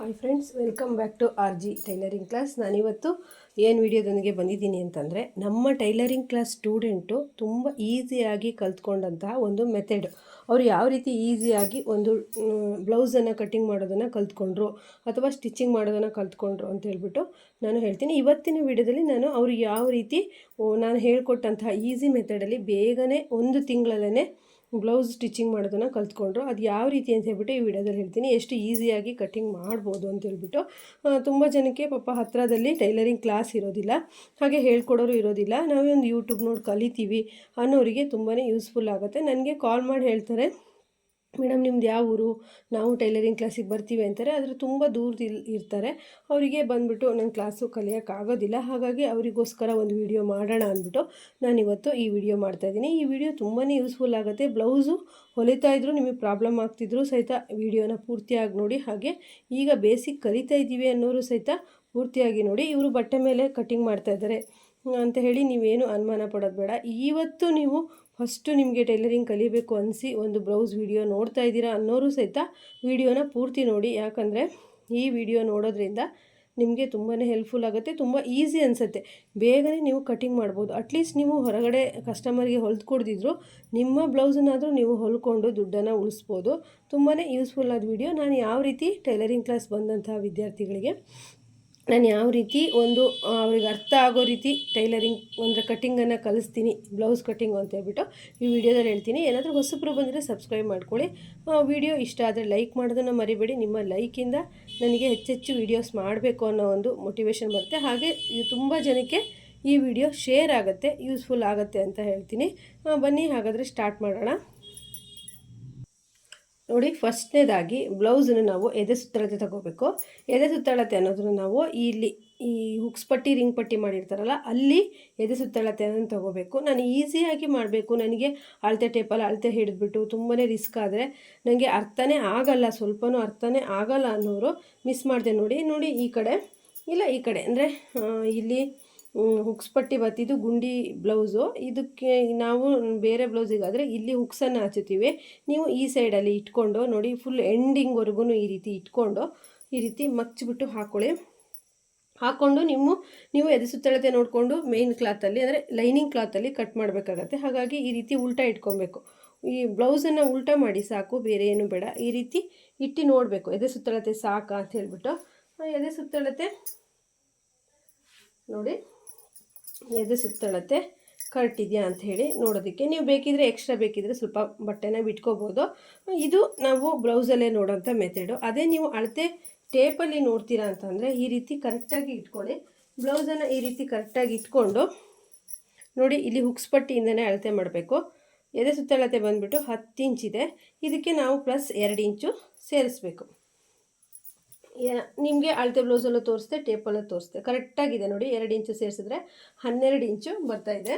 Hi friends welcome back to R G tailoring class ನಾನಿವತ್ತು ಏನು ವಿಡಿಯೋದೊಂದಿಗೆ ಬಂದಿದ್ದೀನಿ ಅಂತಂದರೆ, ನಮ್ಮ ಟೈಲರಿಂಗ್ ಕ್ಲಾಸ್ ಸ್ಟೂಡೆಂಟು ತುಂಬ ಈಸಿಯಾಗಿ ಕಲ್ತ್ಕೊಂಡಂತಹ ಒಂದು ಮೆಥಡ್ ಅವರು ಯಾವ ರೀತಿ ಈಸಿಯಾಗಿ ಒಂದು ಬ್ಲೌಸನ್ನು ಕಟ್ಟಿಂಗ್ ಮಾಡೋದನ್ನು ಕಲ್ತ್ಕೊಂಡ್ರು ಅಥವಾ ಸ್ಟಿಚಿಂಗ್ ಮಾಡೋದನ್ನು ಕಲ್ತ್ಕೊಂಡ್ರು ಅಂತ ಹೇಳ್ಬಿಟ್ಟು ನಾನು ಹೇಳ್ತೀನಿ. ಇವತ್ತಿನ ವಿಡಿಯೋದಲ್ಲಿ ನಾನು ಅವರು ಯಾವ ರೀತಿ ನಾನು ಹೇಳ್ಕೊಟ್ಟಂತಹ ಈಸಿ ಮೆಥಡಲ್ಲಿ ಬೇಗನೆ ಒಂದು ತಿಂಗಳಲ್ಲೇ ಬ್ಲೌಸ್ ಸ್ಟಿಚಿಂಗ್ ಮಾಡೋದನ್ನು ಕಲ್ತ್ಕೊಂಡ್ರು. ಅದು ಯಾವ ರೀತಿ ಅಂತ ಹೇಳ್ಬಿಟ್ಟು ಈ ವಿಡಿಯೋದಲ್ಲಿ ಹೇಳ್ತೀನಿ. ಎಷ್ಟು ಈಸಿಯಾಗಿ ಕಟ್ಟಿಂಗ್ ಮಾಡ್ಬೋದು ಅಂತ ಹೇಳ್ಬಿಟ್ಟು ತುಂಬ ಜನಕ್ಕೆ ಪಾಪ ಹತ್ತಿರದಲ್ಲಿ ಟೈಲರಿಂಗ್ ಕ್ಲಾಸ್ ಇರೋದಿಲ್ಲ. ಹಾಗೆ ಹೇಳ್ಕೊಡೋರು ಇರೋದಿಲ್ಲ. ನಾವೇ ಒಂದು ಯೂಟ್ಯೂಬ್ ನೋಡಿ ಕಲಿತೀವಿ ಅನ್ನೋರಿಗೆ ತುಂಬಾ ಯೂಸ್ಫುಲ್ ಆಗುತ್ತೆ. ನನಗೆ ಕಾಲ್ ಮಾಡಿ ಹೇಳ್ತಾರೆ. ಮೇಡಮ್, ನಿಮ್ದು ಯಾವ ಊರು? ನಾವು ಟೈಲರಿಂಗ್ ಕ್ಲಾಸಿಗೆ ಬರ್ತೀವಿ ಅಂತಾರೆ. ಆದರೆ ತುಂಬ ದೂರ ಇರ್ತಾರೆ. ಅವರಿಗೆ ಬಂದುಬಿಟ್ಟು ನನ್ನ ಕ್ಲಾಸು ಕಲಿಯೋಕ್ಕಾಗೋದಿಲ್ಲ ಹಾಗಾಗಿ ಅವರಿಗೋಸ್ಕರ ಒಂದು ವಿಡಿಯೋ ಮಾಡೋಣ ಅಂದ್ಬಿಟ್ಟು ನಾನಿವತ್ತು ಈ ವಿಡಿಯೋ ಮಾಡ್ತಾಯಿದ್ದೀನಿ ಈ ವಿಡಿಯೋ ತುಂಬಾ ಯೂಸ್ಫುಲ್ ಆಗುತ್ತೆ. ಬ್ಲೌಸು ಹೊಲಿತಾ ಇದ್ರು ನಿಮಗೆ ಪ್ರಾಬ್ಲಮ್ ಆಗ್ತಿದ್ರು ಸಹಿತ ವಿಡಿಯೋನ ಪೂರ್ತಿಯಾಗಿ ನೋಡಿ. ಹಾಗೆ ಈಗ ಬೇಸಿಕ್ ಕಲಿತಾ ಇದ್ದೀವಿ ಅನ್ನೋರು ಸಹಿತ ಪೂರ್ತಿಯಾಗಿ ನೋಡಿ. ಇವರು ಬಟ್ಟೆ ಮೇಲೆ ಕಟಿಂಗ್ ಮಾಡ್ತಾ ಇದ್ದಾರೆ. ಅಂತ ಹೇಳಿ ನೀವೇನು ಅನುಮಾನ ಪಡೋದು ಬೇಡ. ಇವತ್ತು ನೀವು ಫಸ್ಟು ನಿಮಗೆ ಟೈಲರಿಂಗ್ ಕಲಿಬೇಕು ಅನಿಸಿ ಒಂದು ಬ್ಲೌಸ್ ವಿಡಿಯೋ ನೋಡ್ತಾ ಇದ್ದೀರಾ ಅನ್ನೋರು ಸಹಿತ ವಿಡಿಯೋನ ಪೂರ್ತಿ ನೋಡಿ. ಯಾಕಂದರೆ ಈ ವಿಡಿಯೋ ನೋಡೋದ್ರಿಂದ ನಿಮಗೆ ತುಂಬಾ ಹೆಲ್ಪ್ಫುಲ್ ಆಗುತ್ತೆ, ತುಂಬ ಈಸಿ ಅನಿಸುತ್ತೆ. ಬೇಗನೆ ನೀವು ಕಟಿಂಗ್ ಮಾಡ್ಬೋದು. ಅಟ್ಲೀಸ್ಟ್ ನೀವು ಹೊರಗಡೆ ಕಸ್ಟಮರ್ಗೆ ಹೊಲ್ದು ಕೊಡ್ದಿದ್ರು ನಿಮ್ಮ ಬ್ಲೌಸನ್ನಾದರೂ ನೀವು ಹೊಲ್ಕೊಂಡು ದುಡ್ಡನ್ನು ಉಳಿಸ್ಬೋದು. ತುಂಬಾ ಯೂಸ್ಫುಲ್ ಆದ ವಿಡಿಯೋ. ನಾನು ಯಾವ ರೀತಿ ಟೈಲರಿಂಗ್ ಕ್ಲಾಸ್ ಬಂದಂತಹ ವಿದ್ಯಾರ್ಥಿಗಳಿಗೆ ನಾನು ಯಾವ ರೀತಿ ಒಂದು ಅವ್ರಿಗೆ ಅರ್ಥ ಆಗೋ ರೀತಿ ಟೈಲರಿಂಗ್, ಅಂದರೆ ಕಟ್ಟಿಂಗನ್ನು ಕಲಿಸ್ತೀನಿ, ಬ್ಲೌಸ್ ಕಟ್ಟಿಂಗು ಅಂತ ಹೇಳ್ಬಿಟ್ಟು ಈ ವಿಡಿಯೋದಲ್ಲಿ ಹೇಳ್ತೀನಿ. ಏನಾದರೂ ಹೊಸಬ್ರು ಬಂದರೆ ಸಬ್ಸ್ಕ್ರೈಬ್ ಮಾಡ್ಕೊಳ್ಳಿ. ವಿಡಿಯೋ ಇಷ್ಟ ಆದರೆ ಲೈಕ್ ಮಾಡೋದನ್ನು ಮರಿಬೇಡಿ. ನಿಮ್ಮ ಲೈಕಿಂದ ನನಗೆ ಹೆಚ್ಚೆಚ್ಚು ವೀಡಿಯೋಸ್ ಮಾಡಬೇಕು ಅನ್ನೋ ಒಂದು ಮೋಟಿವೇಶನ್ ಬರುತ್ತೆ. ಹಾಗೆ ಇದು ತುಂಬ ಜನಕ್ಕೆ ಈ ವಿಡಿಯೋ ಶೇರ್ ಆಗುತ್ತೆ ಯೂಸ್ಫುಲ್ ಆಗುತ್ತೆ ಅಂತ ಹೇಳ್ತೀನಿ. ಬನ್ನಿ, ಹಾಗಾದರೆ ಸ್ಟಾರ್ಟ್ ಮಾಡೋಣ. ನೋಡಿ, ಫಸ್ಟ್ನೇದಾಗಿ ಬ್ಲೌಸನ್ನು ನಾವು ಎದೆ ಸುತ್ತಳತೆ ತಗೋಬೇಕು. ಎದೆ ಸುತ್ತಳತೆ ಅನ್ನೋದನ್ನು ನಾವು ಇಲ್ಲಿ ಈ ಹುಕ್ಸ್ ಪಟ್ಟಿ, ರಿಂಗ್ ಪಟ್ಟಿ ಮಾಡಿರ್ತಾರಲ್ಲ, ಅಲ್ಲಿ ಎದೆ ಸುತ್ತಳತೆ ಅನ್ನೋದನ್ನು ತಗೋಬೇಕು. ನಾನು ಈಸಿಯಾಗಿ ಮಾಡಬೇಕು. ನನಗೆ ಅಳತೆ ಟೇಪಲ್ಲಿ ಅಳತೆ ಹಿಡಿದ್ಬಿಟ್ಟು ತುಂಬಾ ರಿಸ್ಕ್ ಆದರೆ ನನಗೆ ಅರ್ಥನೇ ಆಗಲ್ಲ, ಸ್ವಲ್ಪನೂ ಅರ್ಥನೇ ಆಗಲ್ಲ ಅನ್ನೋರು ಮಿಸ್ ಮಾಡಿದೆ ನೋಡಿ. ನೋಡಿ, ಈ ಕಡೆ, ಇಲ್ಲ ಈ ಕಡೆ, ಅಂದರೆ ಇಲ್ಲಿ ಹುಕ್ಸ್ ಪಟ್ಟಿ ಬತ್ತಿದ್ದು ಗುಂಡಿ ಬ್ಲೌಸು ಇದಕ್ಕೆ ನಾವು ಬೇರೆ ಬ್ಲೌಸಿಗಾದರೆ ಇಲ್ಲಿ ಹುಕ್ಸನ್ನು ಹಚ್ಚುತ್ತೀವಿ. ನೀವು ಈ ಸೈಡಲ್ಲಿ ಇಟ್ಕೊಂಡು ನೋಡಿ ಫುಲ್ ಎಂಡಿಂಗ್ವರೆಗೂ ಈ ರೀತಿ ಇಟ್ಕೊಂಡು ಈ ರೀತಿ ಮಚ್ಚಿಬಿಟ್ಟು ಹಾಕ್ಕೊಳ್ಳಿ ಹಾಕ್ಕೊಂಡು ನಿಮ್ಮ, ನೀವು ಎದೆ ಸುತ್ತಳತೆ ನೋಡಿಕೊಂಡು ಮೇಯ್ನ್ ಕ್ಲಾತಲ್ಲಿ ಅಂದರೆ ಲೈನಿಂಗ್ ಕ್ಲಾತಲ್ಲಿ ಕಟ್ ಮಾಡಬೇಕಾಗತ್ತೆ. ಹಾಗಾಗಿ ಈ ರೀತಿ ಉಲ್ಟಾ ಇಟ್ಕೊಬೇಕು. ಈ ಬ್ಲೌಸನ್ನು ಉಲ್ಟಾ ಮಾಡಿ ಸಾಕು, ಬೇರೆ ಏನು ಬೇಡ. ಈ ರೀತಿ ಇಟ್ಟು ನೋಡಬೇಕು. ಎದೆ ಸುತ್ತಳತೆ ಸಾಕಾ ಅಂತ ಹೇಳ್ಬಿಟ್ಟು. ಎದೆ ಸುತ್ತಳತೆ ನೋಡಿ. ಎದೆ ಸುತ್ತಳತೆ ಕರೆಕ್ಟ್ ಇದೆಯಾ ಹೇಳಿ ನೋಡೋದಕ್ಕೆ. ನೀವು ಬೇಕಿದ್ರೆ ಎಕ್ಸ್ಟ್ರಾ ಬೇಕಿದ್ರೆ ಸ್ವಲ್ಪ ಬಟ್ಟೆನ ಬಿಟ್ಕೋಬೋದು. ಇದು ನಾವು ಬ್ಲೌಸಲ್ಲೇ ನೋಡೋಂಥ ಮೆಥಡು ಅದೇ ನೀವು ಅಳತೆ ಟೇಪಲ್ಲಿ ನೋಡ್ತೀರಾ ಅಂತಂದರೆ ಈ ರೀತಿ ಕರೆಕ್ಟಾಗಿ ಇಟ್ಕೊಳ್ಳಿ. ಬ್ಲೌಸನ್ನು ಈ ರೀತಿ ಕರೆಕ್ಟಾಗಿ ಇಟ್ಕೊಂಡು ನೋಡಿ ಇಲ್ಲಿ ಹುಕ್ಸ್ ಪಟ್ಟಿಯಿಂದನೇ ಅಳತೆ ಮಾಡಬೇಕು. ಎದೆ ಸುತ್ತಳತೆ ಬಂದುಬಿಟ್ಟು ಹತ್ತು ಇಂಚಿದೆ ಇದಕ್ಕೆ ನಾವು ಪ್ಲಸ್ ಎರಡು ಇಂಚು ಸೇರಿಸ್ಬೇಕು. ನಿಮಗೆ ಅಳತೆ ಬ್ಲೌಸಲ್ಲೂ ತೋರಿಸ್ದೆ ಟೇಪಲ್ಲೂ ತೋರಿಸ್ದೆ. ಕರೆಕ್ಟಾಗಿದೆ ನೋಡಿ, ಎರಡು ಇಂಚು ಸೇರಿಸಿದ್ರೆ ಹನ್ನೆರಡು ಇಂಚು ಬರ್ತಾ ಇದೆ.